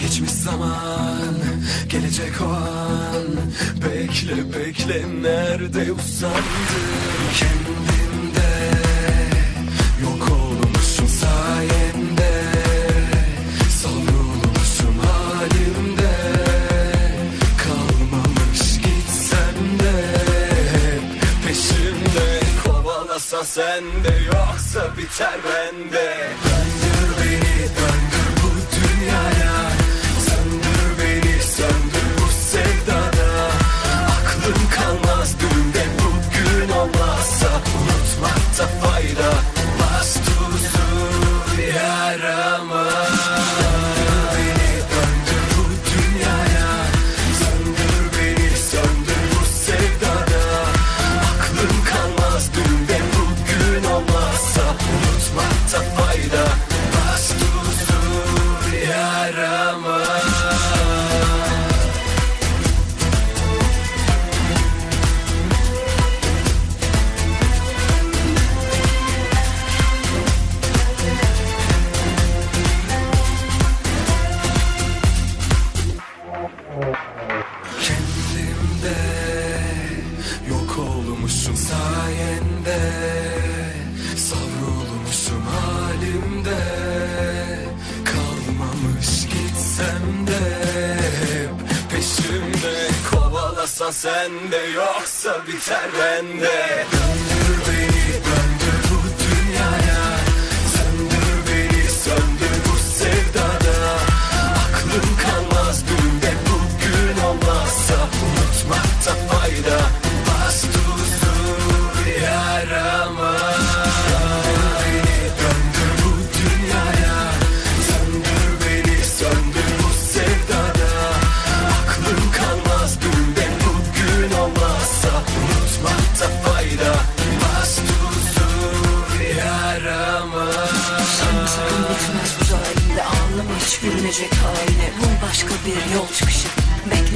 Geçmiş zaman Gelecek o an. Bekle bekle nerede usandım Kendimde Yok olmuşum sayende. Savrulmuşum halimde. Kalmamış gitsem de Hep peşimde. Kovalasan sen de Yoksa biter bende. Döndür sayende Savrulmuşum halimde. Kalmamış gitsem de Hep peşimde. Kovalasan sen de yoksa biter bende bitmez bu halinde Ağlama hiç gülünecek haline. Bul başka bir yol çıkışı. Bekle